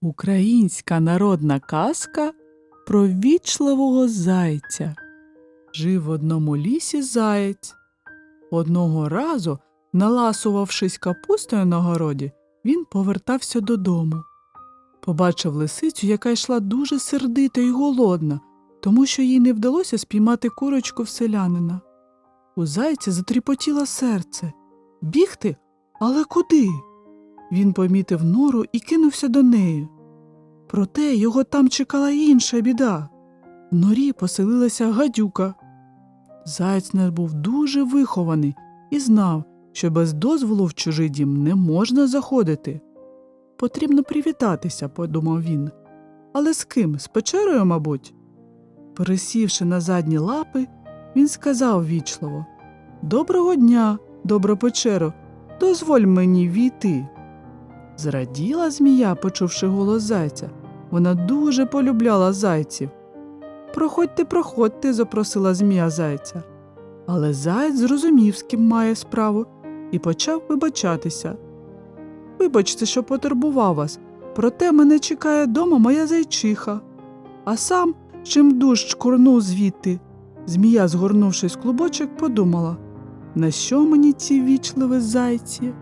Українська народна казка про вічливого зайця. Жив в одному лісі заєць. Одного разу, наласувавшись капустою на городі, він повертався додому. Побачив лисицю, яка йшла дуже сердита і голодна, тому що їй не вдалося спіймати курочку в селянина. У зайця затріпотіло серце. Бігти? Але куди? Він помітив нору і кинувся до неї. Проте його там чекала інша біда. В норі поселилася гадюка. Заєць не був дуже вихований і знав, що без дозволу в чужий дім не можна заходити. Потрібно привітатися, подумав він. Але з ким? З печерою, мабуть. Пересівши на задні лапи, він сказав вічливо Доброго дня, добра печеро, дозволь мені війти. Зраділа змія, почувши голос зайця. Вона дуже полюбляла зайців. Проходьте, проходьте, запросила змія зайця. Але заєць зрозумів, з ким має справу, і почав вибачатися. Вибачте, що потурбував вас, проте мене чекає дома моя зайчиха. А сам, чим душ курнув звідти, змія, згорнувшись в клубочок, подумала, на що мені ці вічливі зайці?